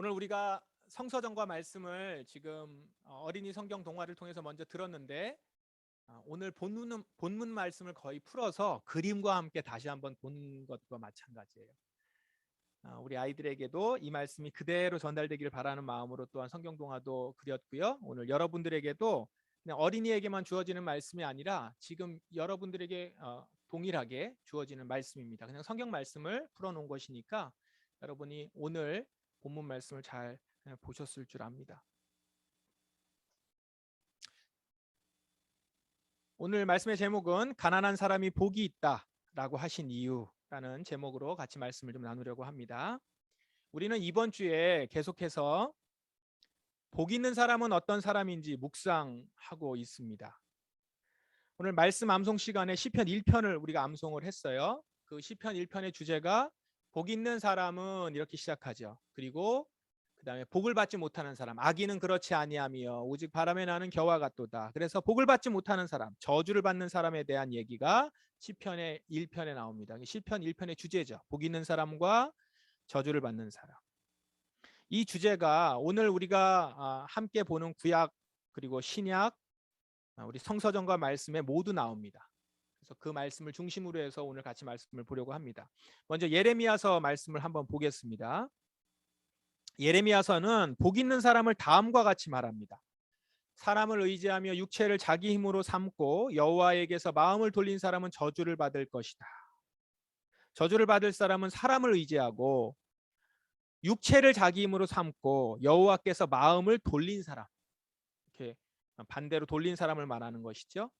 오늘 우리가 성서정과 말씀을 지금 어, 어린이 성경 동화를 통해서 먼저 들었는데 아, 오늘 본문 본문 말씀을 거의 풀어서 그림과 함께 다시 한번 본 것과 마찬가지예요. 아, 우리 아이들에게도 이 말씀이 그대로 전달되기를 바라는 마음으로 또한 성경 동화도 그렸고요. 오늘 여러분들에게도 어린이에게만 주어지는 말씀이 아니라 지금 여러분들에게 어, 동일하게 주어지는 말씀입니다. 그냥 성경 말씀을 풀어놓은 것이니까 여러분이 오늘 본문 말씀을 잘 예, 보셨을 줄 압니다. 오늘 말씀의 제목은 가난한 사람이 복이 있다라고 하신 이유라는 제목으로 같이 말씀을 좀 나누려고 합니다. 우리는 이번 주에 계속해서 복 있는 사람은 어떤 사람인지 묵상하고 있습니다. 오늘 말씀 암송 시간에 시편 1편을 우리가 암송을 했어요. 그 시편 1편의 주제가 복 있는 사람은 이렇게 시작하죠. 그리고 그 다음에 복을 받지 못하는 사람, 악인은 그렇지 아니하며 오직 바람에 나는 겨와 같도다. 그래서 복을 받지 못하는 사람, 저주를 받는 사람에 대한 얘기가 시편의 1편에 나옵니다. 시편 1편의 주제죠. 복 있는 사람과 저주를 받는 사람. 이 주제가 오늘 우리가 아, 함께 보는 구약 그리고 신약 아, 우리 성서정과 말씀에 모두 나옵니다. 그래서 그 말씀을 중심으로 해서 오늘 같이 말씀을 보려고 합니다. 먼저 예레미야서 말씀을 한번 보겠습니다. 예레미야서는 복 있는 사람을 다음과 같이 말합니다. 사람을 의지하며 육체를 자기 힘으로 삼고 여호와에게서 마음을 돌린 사람은 저주를 받을 것이다. 저주를 받을 사람은 사람을 의지하고 육체를 자기 힘으로 삼고 여호와께서 마음을 돌린 사람. 이렇게 반대로 돌린 사람을 말하는 것이죠.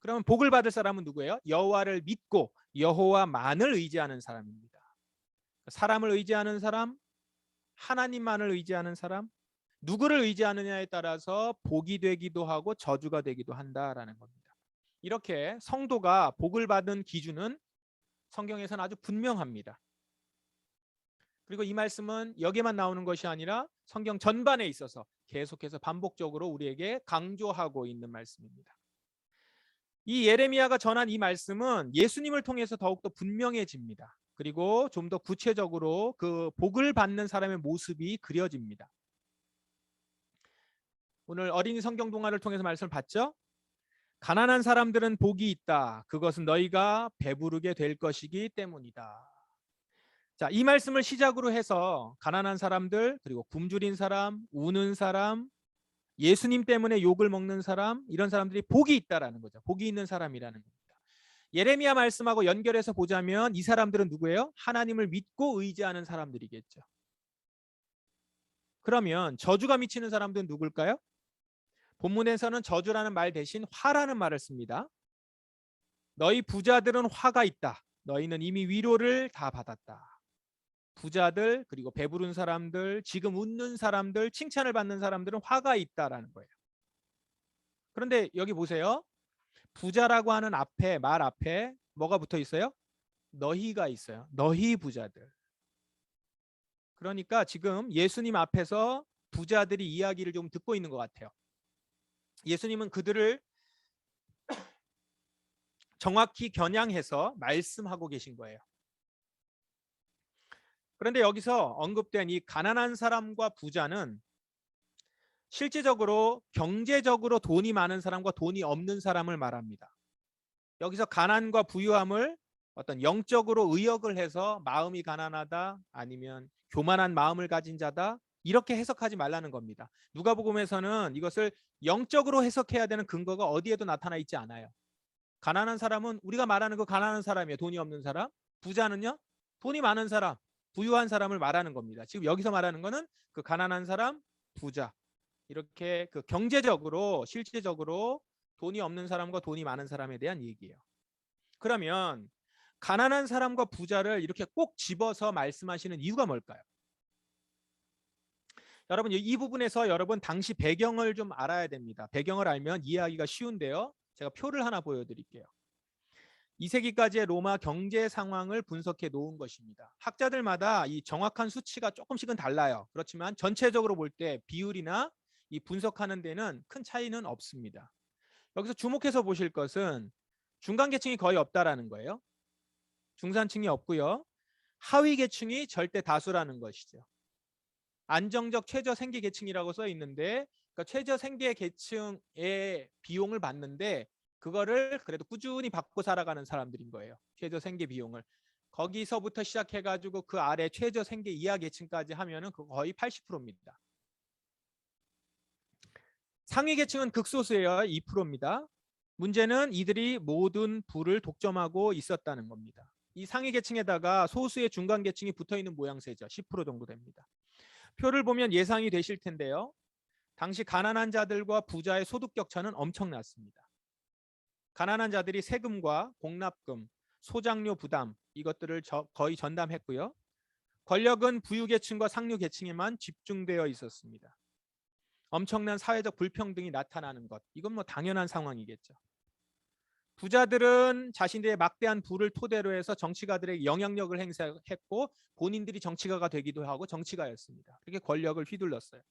그러면 복을 받을 사람은 누구예요? 여호와를 믿고 여호와만을 의지하는 사람입니다. 사람을 의지하는 사람, 하나님만을 의지하는 사람, 누구를 의지하느냐에 따라서 복이 되기도 하고 저주가 되기도 한다라는 겁니다. 이렇게 성도가 복을 받은 기준은 성경에서는 아주 분명합니다. 그리고 이 말씀은 여기에만 나오는 것이 아니라 성경 전반에 있어서 계속해서 반복적으로 우리에게 강조하고 있는 말씀입니다. 이 예레미야가 전한 이 말씀은 예수님을 통해서 더욱더 분명해집니다. 그리고 좀 더 구체적으로 그 복을 받는 사람의 모습이 그려집니다. 오늘 어린이 성경 동화를 통해서 말씀을 봤죠? 가난한 사람들은 복이 있다. 그것은 너희가 배부르게 될 것이기 때문이다. 자, 이 말씀을 시작으로 해서 가난한 사람들, 그리고 굶주린 사람, 우는 사람, 예수님 때문에 욕을 먹는 사람 이런 사람들이 복이 있다라는 거죠. 복이 있는 사람이라는 겁니다. 예레미야 말씀하고 연결해서 보자면 이 사람들은 누구예요? 하나님을 믿고 의지하는 사람들이겠죠. 그러면 저주가 미치는 사람들은 누굴까요? 본문에서는 저주라는 말 대신 화라는 말을 씁니다. 너희 부자들은 화가 있다. 너희는 이미 위로를 다 받았다. 부자들 그리고 배부른 사람들 지금 웃는 사람들 칭찬을 받는 사람들은 화가 있다라는 거예요. 그런데 여기 보세요. 부자라고 하는 앞에 말 앞에 뭐가 붙어 있어요? 너희가 있어요. 너희 부자들. 그러니까 지금 예수님 앞에서 부자들이 이야기를 좀 듣고 있는 것 같아요. 예수님은 그들을 정확히 겨냥해서 말씀하고 계신 거예요. 그런데 여기서 언급된 이 가난한 사람과 부자는 실제적으로 경제적으로 돈이 많은 사람과 돈이 없는 사람을 말합니다. 여기서 가난과 부유함을 어떤 영적으로 의역을 해서 마음이 가난하다 아니면 교만한 마음을 가진 자다 이렇게 해석하지 말라는 겁니다. 누가복음에서는 이것을 영적으로 해석해야 되는 근거가 어디에도 나타나 있지 않아요. 가난한 사람은 우리가 말하는 그 가난한 사람이에요. 돈이 없는 사람. 부자는요? 돈이 많은 사람. 부유한 사람을 말하는 겁니다. 지금 여기서 말하는 거는 그 가난한 사람, 부자. 이렇게 그 경제적으로 실제적으로 돈이 없는 사람과 돈이 많은 사람에 대한 얘기예요. 그러면 가난한 사람과 부자를 이렇게 꼭 집어서 말씀하시는 이유가 뭘까요? 여러분 이 부분에서 여러분 당시 배경을 좀 알아야 됩니다. 배경을 알면 이해하기가 쉬운데요. 제가 표를 하나 보여드릴게요. 2세기까지의 로마 경제 상황을 분석해 놓은 것입니다. 학자들마다 이 정확한 수치가 조금씩은 달라요. 그렇지만 전체적으로 볼 때 비율이나 이 분석하는 데는 큰 차이는 없습니다. 여기서 주목해서 보실 것은 중간 계층이 거의 없다라는 거예요. 중산층이 없고요. 하위 계층이 절대 다수라는 것이죠. 안정적 최저 생계 계층이라고 써 있는데 그러니까 최저 생계 계층의 비용을 받는데 그거를 그래도 꾸준히 받고 살아가는 사람들인 거예요. 최저 생계 비용을. 거기서부터 시작해 가지고 그 아래 최저 생계 이하 계층까지 하면은 그 거의 80%입니다. 상위 계층은 극소수예요. 2%입니다. 문제는 이들이 모든 부를 독점하고 있었다는 겁니다. 이 상위 계층에다가 소수의 중간 계층이 붙어 있는 모양새죠. 10% 정도 됩니다. 표를 보면 예상이 되실 텐데요. 당시 가난한 자들과 부자의 소득 격차는 엄청났습니다. 가난한 자들이 세금과 공납금, 소장료 부담 이것들을 저- 거의 전담했고요. 권력은 부유계층과 상류계층에만 집중되어 있었습니다. 엄청난 사회적 불평등이 나타나는 것 이건 뭐 당연한 상황이겠죠. 부자들은 자신들의 막대한 부를 토대로 해서 정치가들에게 영향력을 행사했고 본인들이 정치가가 되기도 하고 정치가였습니다. 그렇게 권력을 휘둘렀어요.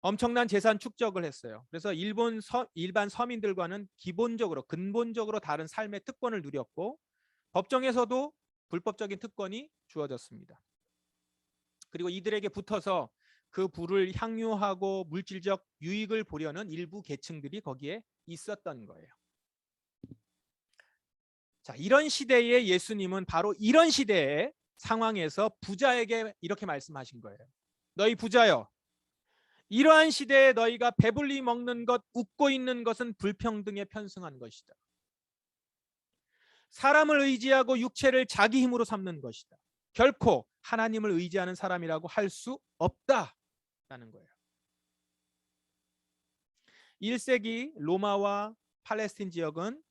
엄청난 재산 축적을 했어요. 그래서 일본 서, 일반 서민들과는 기본적으로 근본적으로 다른 삶의 특권을 누렸고 법정에서도 불법적인 특권이 주어졌습니다. 그리고 이들에게 붙어서 그 부를 향유하고 물질적 유익을 보려는 일부 계층들이 거기에 있었던 거예요. 자, 이런 시대에 예수님은 바로 이런 시대의 상황에서 부자에게 이렇게 말씀하신 거예요. 너희 부자여, 이러한 시대에 너희가 배불리 먹는 것, 웃고 있는 것은 불평등에 편승한 것이다. 사람을 의지하고 육체를 자기 힘으로 삼는 것이다. 결코 하나님을 의지하는 사람이라고 할 수 없다라는 거예요. 1세기 로마와 팔레스틴 지역은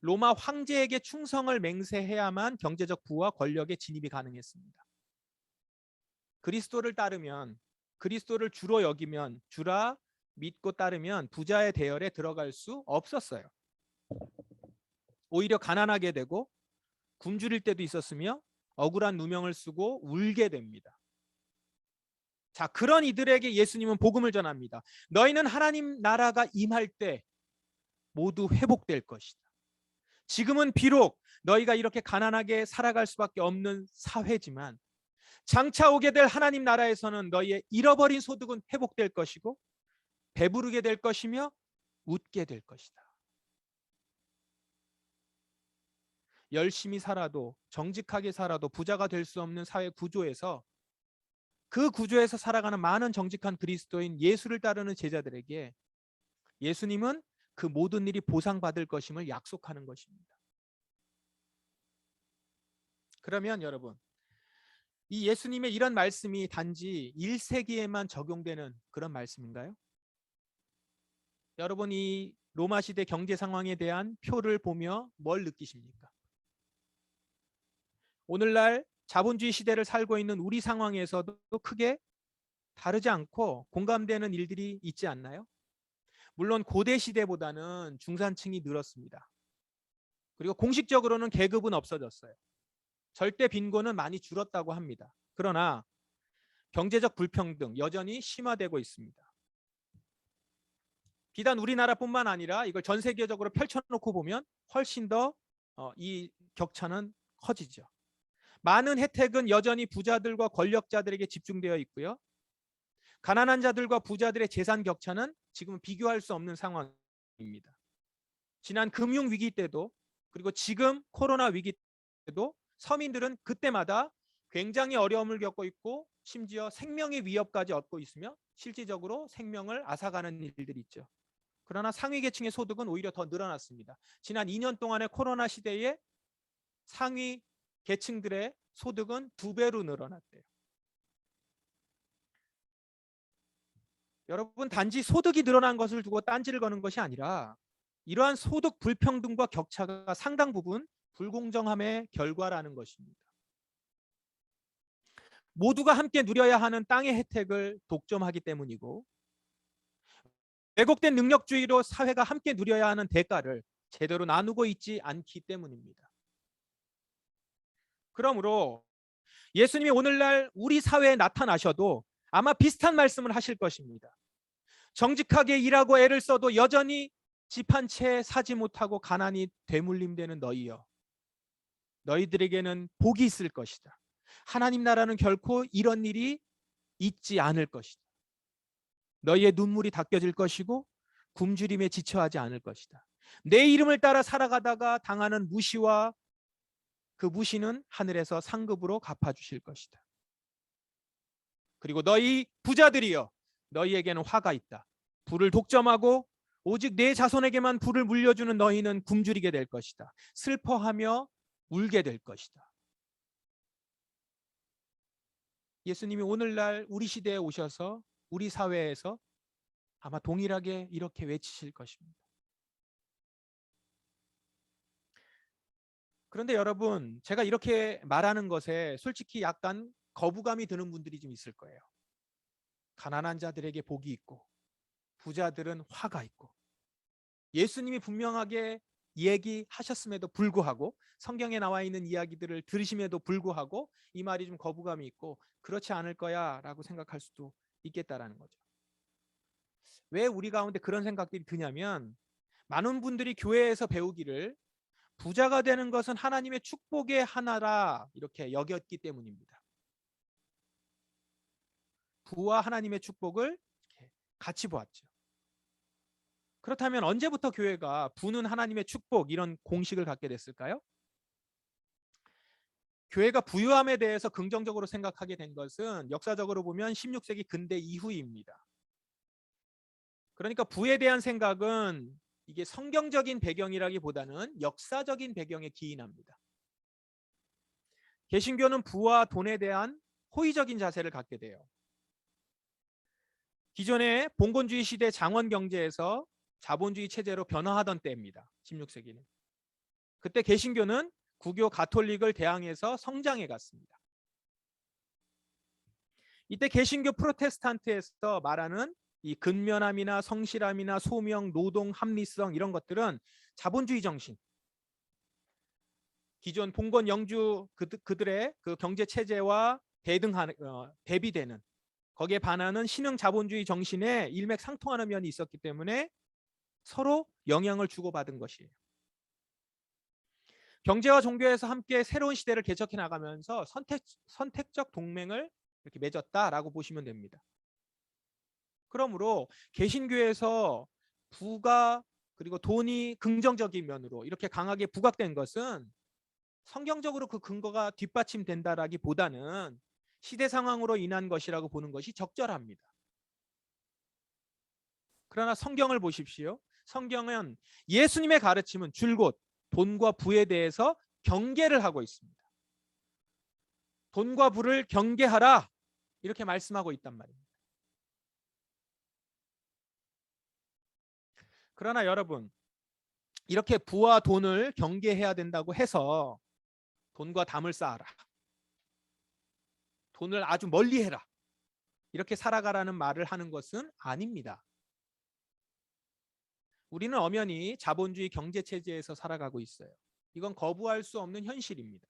로마 황제에게 충성을 맹세해야만 경제적 부와 권력에 진입이 가능했습니다. 그리스도를 따르면 그리스도를 주로 여기면 주라 믿고 따르면 부자의 대열에 들어갈 수 없었어요. 오히려 가난하게 되고 굶주릴 때도 있었으며 억울한 누명을 쓰고 울게 됩니다. 자, 그런 이들에게 예수님은 복음을 전합니다. 너희는 하나님 나라가 임할 때 모두 회복될 것이다. 지금은 비록 너희가 이렇게 가난하게 살아갈 수밖에 없는 사회지만 장차 오게 될 하나님 나라에서는 너희의 잃어버린 소득은 회복될 것이고 배부르게 될 것이며 웃게 될 것이다. 열심히 살아도 정직하게 살아도 부자가 될 수 없는 사회 구조에서 그 구조에서 살아가는 많은 정직한 그리스도인 예수를 따르는 제자들에게 예수님은 그 모든 일이 보상받을 것임을 약속하는 것입니다. 그러면 여러분 이 예수님의 이런 말씀이 단지 1세기에만 적용되는 그런 말씀인가요? 여러분 이 로마 시대 경제 상황에 대한 표를 보며 뭘 느끼십니까? 오늘날 자본주의 시대를 살고 있는 우리 상황에서도 크게 다르지 않고 공감되는 일들이 있지 않나요? 물론 고대 시대보다는 중산층이 늘었습니다. 그리고 공식적으로는 계급은 없어졌어요. 절대 빈곤은 많이 줄었다고 합니다. 그러나 경제적 불평등 여전히 심화되고 있습니다. 비단 우리나라뿐만 아니라 이걸 전 세계적으로 펼쳐놓고 보면 훨씬 더 이 격차는 커지죠. 많은 혜택은 여전히 부자들과 권력자들에게 집중되어 있고요. 가난한 자들과 부자들의 재산 격차는 지금 비교할 수 없는 상황입니다. 지난 금융 위기 때도 그리고 지금 코로나 위기 때도 서민들은 그때마다 굉장히 어려움을 겪고 있고 심지어 생명의 위협까지 얻고 있으며 실질적으로 생명을 앗아가는 일들이 있죠. 그러나 상위 계층의 소득은 오히려 더 늘어났습니다. 지난 2년 동안의 코로나 시대에 상위 계층들의 소득은 두 배로 늘어났대요. 여러분 단지 소득이 늘어난 것을 두고 딴지를 거는 것이 아니라 이러한 소득 불평등과 격차가 상당 부분 불공정함의 결과라는 것입니다. 모두가 함께 누려야 하는 땅의 혜택을 독점하기 때문이고 왜곡된 능력주의로 사회가 함께 누려야 하는 대가를 제대로 나누고 있지 않기 때문입니다. 그러므로 예수님이 오늘날 우리 사회에 나타나셔도 아마 비슷한 말씀을 하실 것입니다. 정직하게 일하고 애를 써도 여전히 집 한 채 사지 못하고 가난이 되물림되는 너희여. 너희들에게는 복이 있을 것이다. 하나님 나라는 결코 이런 일이 잊지 않을 것이다. 너희의 눈물이 닦여질 것이고 굶주림에 지쳐하지 않을 것이다. 내 이름을 따라 살아가다가 당하는 무시와 그 무시는 하늘에서 상급으로 갚아주실 것이다. 그리고 너희 부자들이여 너희에게는 화가 있다. 불을 독점하고 오직 내 자손에게만 불을 물려주는 너희는 굶주리게 될 것이다. 슬퍼하며 울게 될 것이다. 예수님이 오늘날 우리 시대에 오셔서 우리 사회에서 아마 동일하게 이렇게 외치실 것입니다. 그런데 여러분, 제가 이렇게 말하는 것에 솔직히 약간 거부감이 드는 분들이 좀 있을 거예요. 가난한 자들에게 복이 있고 부자들은 화가 있고 예수님이 분명하게 얘기하셨음에도 불구하고 성경에 나와 있는 이야기들을 들으심에도 불구하고 이 말이 좀 거부감이 있고 그렇지 않을 거야라고 생각할 수도 있겠다라는 거죠. 왜 우리 가운데 그런 생각들이 드냐면 많은 분들이 교회에서 배우기를 부자가 되는 것은 하나님의 축복의 하나라 이렇게 여겼기 때문입니다. 부와 하나님의 축복을 같이 보았죠. 그렇다면 언제부터 교회가 부는 하나님의 축복 이런 공식을 갖게 됐을까요? 교회가 부유함에 대해서 긍정적으로 생각하게 된 것은 역사적으로 보면 16세기 근대 이후입니다. 그러니까 부에 대한 생각은 이게 성경적인 배경이라기보다는 역사적인 배경에 기인합니다. 개신교는 부와 돈에 대한 호의적인 자세를 갖게 돼요. 기존의 봉건주의 시대 장원 경제에서 자본주의 체제로 변화하던 때입니다. 16세기는. 그때 개신교는 구교 가톨릭을 대항해서 성장해 갔습니다. 이때 개신교 프로테스탄트에서 말하는 이 근면함이나 성실함이나 소명, 노동, 합리성 이런 것들은 자본주의 정신. 기존 봉건 영주 그들, 의 그 경제 체제와 대등하 어, 대비되는 거기에 반하는 신흥 자본주의 정신에 일맥상통하는 면이 있었기 때문에 서로 영향을 주고받은 것이에요. 경제와 종교에서 함께 새로운 시대를 개척해 나가면서 선택, 선택적 동맹을 이렇게 맺었다라고 보시면 됩니다. 그러므로 개신교에서 부가 그리고 돈이 긍정적인 면으로 이렇게 강하게 부각된 것은 성경적으로 그 근거가 뒷받침된다라기보다는 시대 상황으로 인한 것이라고 보는 것이 적절합니다. 그러나 성경을 보십시오. 성경은 예수님의 가르침은 줄곧 돈과 부에 대해서 경계를 하고 있습니다. 돈과 부를 경계하라 이렇게 말씀하고 있단 말입니다. 그러나 여러분 이렇게 부와 돈을 경계해야 된다고 해서 돈과 담을 쌓아라. 돈을 아주 멀리 해라. 이렇게 살아가라는 말을 하는 것은 아닙니다. 우리는 엄연히 자본주의 경제 체제에서 살아가고 있어요. 이건 거부할 수 없는 현실입니다.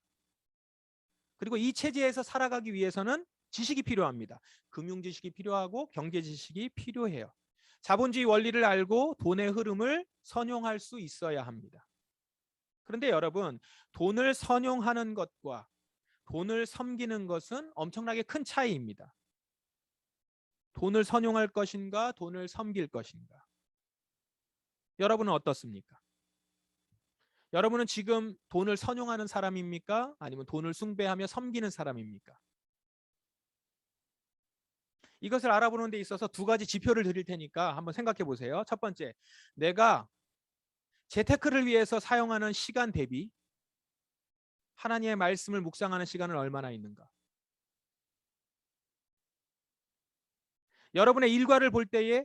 그리고 이 체제에서 살아가기 위해서는 지식이 필요합니다. 금융 지식이 필요하고 경제 지식이 필요해요. 자본주의 원리를 알고 돈의 흐름을 선용할 수 있어야 합니다. 그런데 여러분, 돈을 선용하는 것과 돈을 섬기는 것은 엄청나게 큰 차이입니다. 돈을 선용할 것인가, 돈을 섬길 것인가. 여러분은 어떻습니까? 여러분은 지금 돈을 선용하는 사람입니까? 아니면 돈을 숭배하며 섬기는 사람입니까? 이것을 알아보는 데 있어서 두 가지 지표를 드릴 테니까 한번 생각해 보세요. 첫 번째, 내가 재테크를 위해서 사용하는 시간 대비 하나님의 말씀을 묵상하는 시간은 얼마나 있는가? 여러분의 일과를 볼 때에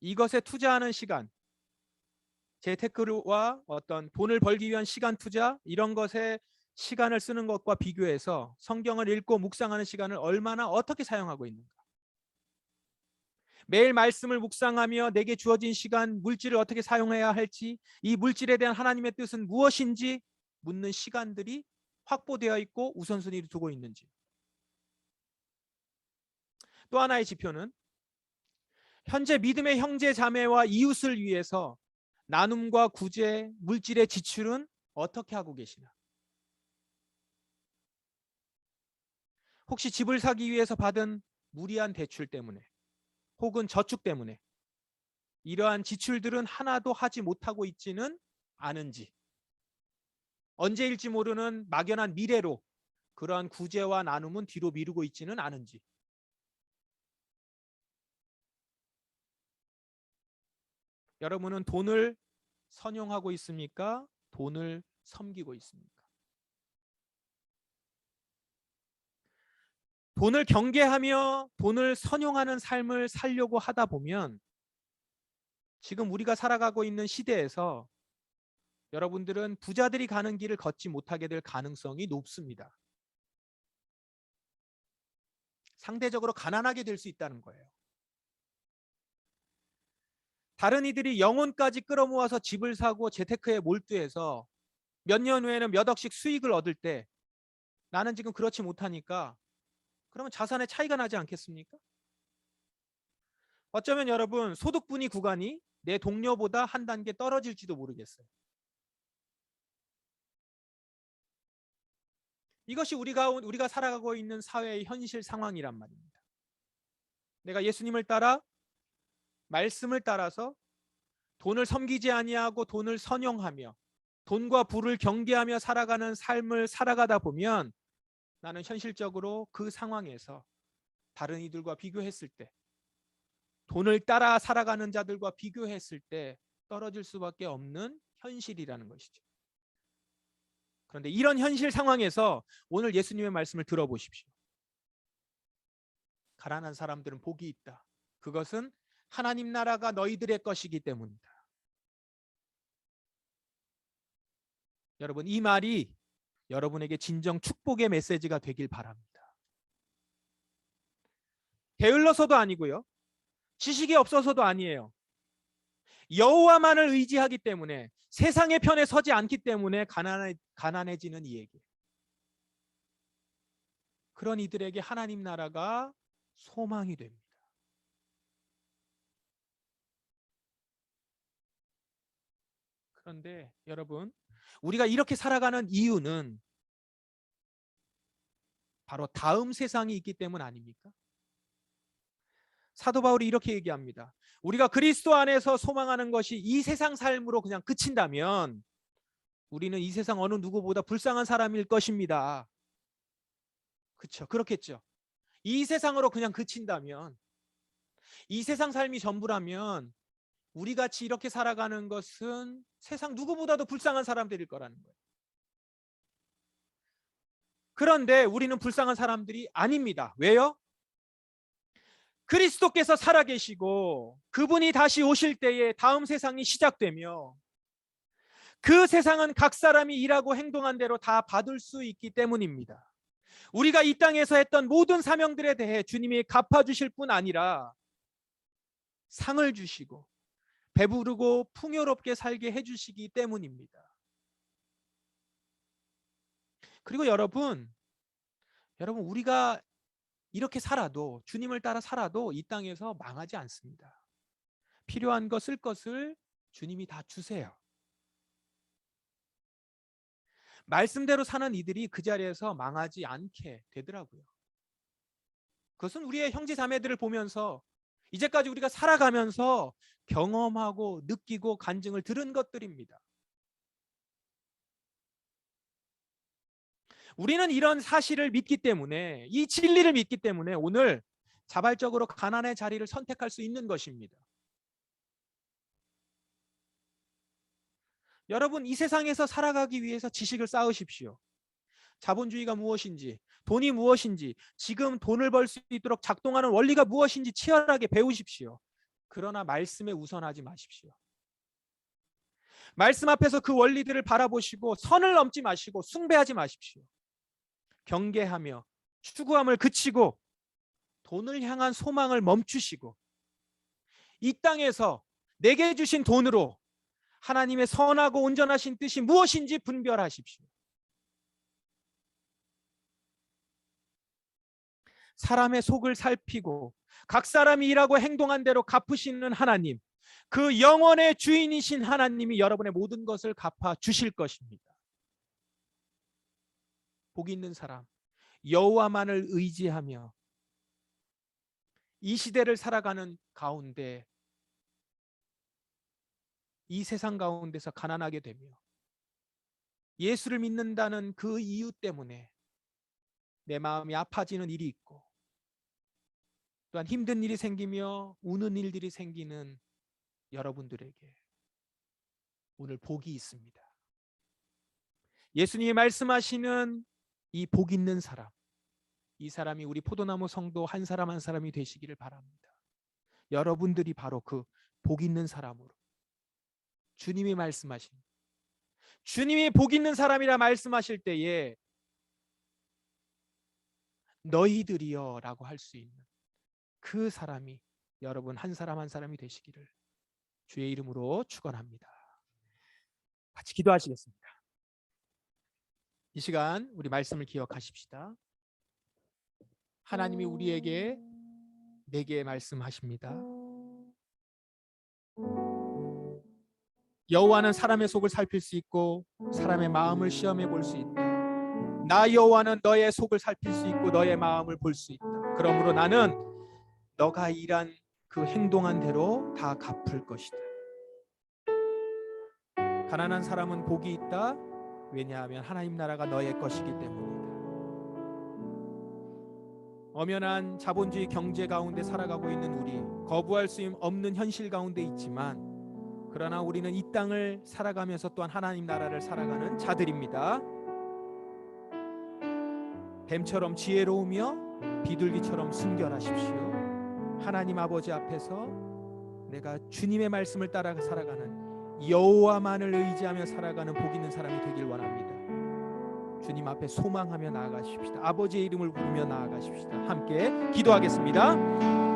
이것에 투자하는 시간, 재테크와 어떤 돈을 벌기 위한 시간 투자 이런 것에 시간을 쓰는 것과 비교해서 성경을 읽고 묵상하는 시간을 얼마나 어떻게 사용하고 있는가? 매일 말씀을 묵상하며 내게 주어진 시간 물질을 어떻게 사용해야 할지 이 물질에 대한 하나님의 뜻은 무엇인지 묻는 시간들이 확보되어 있고 우선순위를 두고 있는지 또 하나의 지표는 현재 믿음의 형제 자매와 이웃을 위해서 나눔과 구제, 물질의 지출은 어떻게 하고 계시나? 혹시 집을 사기 위해서 받은 무리한 대출 때문에 혹은 저축 때문에 이러한 지출들은 하나도 하지 못하고 있지는 않은지 언제일지 모르는 막연한 미래로 그러한 구제와 나눔은 뒤로 미루고 있지는 않은지 여러분은 돈을 선용하고 있습니까? 돈을 섬기고 있습니까? 돈을 경계하며 돈을 선용하는 삶을 살려고 하다 보면 지금 우리가 살아가고 있는 시대에서 여러분들은 부자들이 가는 길을 걷지 못하게 될 가능성이 높습니다. 상대적으로 가난하게 될 수 있다는 거예요. 다른 이들이 영혼까지 끌어모아서 집을 사고 재테크에 몰두해서 몇 년 후에는 몇 억씩 수익을 얻을 때 나는 지금 그렇지 못하니까 그러면 자산의 차이가 나지 않겠습니까? 어쩌면 여러분 소득 분위 구간이 내 동료보다 한 단계 떨어질지도 모르겠어요. 이것이 우리가 우리가 살아가고 있는 사회의 현실 상황이란 말입니다. 내가 예수님을 따라 말씀을 따라서 돈을 섬기지 아니하고 돈을 선용하며 돈과 부를 경계하며 살아가는 삶을 살아가다 보면 나는 현실적으로 그 상황에서 다른 이들과 비교했을 때 돈을 따라 살아가는 자들과 비교했을 때 떨어질 수밖에 없는 현실이라는 것이죠. 그런데 이런 현실 상황에서 오늘 예수님의 말씀을 들어보십시오. 가난한 사람들은 복이 있다. 그것은 하나님 나라가 너희들의 것이기 때문이다. 여러분 이 말이 여러분에게 진정 축복의 메시지가 되길 바랍니다. 게을러서도 아니고요. 지식이 없어서도 아니에요. 여호와만을 의지하기 때문에 세상의 편에 서지 않기 때문에 가난해, 가난해지는 이에게 그런 이들에게 하나님 나라가 소망이 됩니다. 그런데 여러분 우리가 이렇게 살아가는 이유는 바로 다음 세상이 있기 때문 아닙니까? 사도 바울이 이렇게 얘기합니다. 우리가 그리스도 안에서 소망하는 것이 이 세상 삶으로 그냥 그친다면 우리는 이 세상 어느 누구보다 불쌍한 사람일 것입니다. 그렇죠. 그렇겠죠. 이 세상으로 그냥 그친다면 이 세상 삶이 전부라면 우리 같이 이렇게 살아가는 것은 세상 누구보다도 불쌍한 사람들일 거라는 거예요. 그런데 우리는 불쌍한 사람들이 아닙니다. 왜요? 그리스도께서 살아계시고 그분이 다시 오실 때에 다음 세상이 시작되며 그 세상은 각 사람이 일하고 행동한 대로 다 받을 수 있기 때문입니다. 우리가 이 땅에서 했던 모든 사명들에 대해 주님이 갚아주실 뿐 아니라 상을 주시고 배부르고 풍요롭게 살게 해주시기 때문입니다. 그리고 여러분, 여러분 우리가 이렇게 살아도 주님을 따라 살아도 이 땅에서 망하지 않습니다. 필요한 것 쓸 것을 주님이 다 주세요. 말씀대로 사는 이들이 그 자리에서 망하지 않게 되더라고요. 그것은 우리의 형제 자매들을 보면서 이제까지 우리가 살아가면서 경험하고 느끼고 간증을 들은 것들입니다. 우리는 이런 사실을 믿기 때문에 이 진리를 믿기 때문에 오늘 자발적으로 가난의 자리를 선택할 수 있는 것입니다. 여러분 이 세상에서 살아가기 위해서 지식을 쌓으십시오. 자본주의가 무엇인지, 돈이 무엇인지, 지금 돈을 벌 수 있도록 작동하는 원리가 무엇인지 치열하게 배우십시오. 그러나 말씀에 우선하지 마십시오. 말씀 앞에서 그 원리들을 바라보시고 선을 넘지 마시고 숭배하지 마십시오. 경계하며 추구함을 그치고 돈을 향한 소망을 멈추시고 이 땅에서 내게 주신 돈으로 하나님의 선하고 온전하신 뜻이 무엇인지 분별하십시오. 사람의 속을 살피고 각 사람이 일하고 행동한 대로 갚으시는 하나님, 그 영원의 주인이신 하나님이 여러분의 모든 것을 갚아 주실 것입니다. 복 있는 사람, 여호와만을 의지하며 이 시대를 살아가는 가운데 이 세상 가운데서 가난하게 되며 예수를 믿는다는 그 이유 때문에 내 마음이 아파지는 일이 있고 또한 힘든 일이 생기며 우는 일들이 생기는 여러분들에게 오늘 복이 있습니다. 예수님이 말씀하시는 이 복 있는 사람, 이 사람이 우리 포도나무 성도 한 사람 한 사람이 되시기를 바랍니다. 여러분들이 바로 그 복 있는 사람으로 주님이 말씀하신 주님이 복 있는 사람이라 말씀하실 때에 너희들이여라고 할 수 있는 그 사람이 여러분 한 사람 한 사람이 되시기를 주의 이름으로 축원합니다. 같이 기도하시겠습니다. 이 시간 우리 말씀을 기억하십시다. 하나님이 우리에게 내게 말씀하십니다. 여호와는 사람의 속을 살필 수 있고 사람의 마음을 시험해 볼 수 있다. 나 여호와는 너의 속을 살필 수 있고 너의 마음을 볼 수 있다. 그러므로 나는 너가 일한 그 행동한 대로 다 갚을 것이다. 가난한 사람은 복이 있다. 왜냐하면 하나님 나라가 너의 것이기 때문이다. 엄연한 자본주의 경제 가운데 살아가고 있는 우리 거부할 수 없는 현실 가운데 있지만 그러나 우리는 이 땅을 살아가면서 또한 하나님 나라를 살아가는 자들입니다. 뱀처럼 지혜로우며 비둘기처럼 순결하십시오. 하나님 아버지 앞에서 내가 주님의 말씀을 따라 살아가는 여호와만을 의지하며 살아가는 복 있는 사람이 되길 원합니다. 주님 앞에 소망하며 나아가십시다. 아버지의 이름을 부르며 나아가십시다. 함께 기도하겠습니다.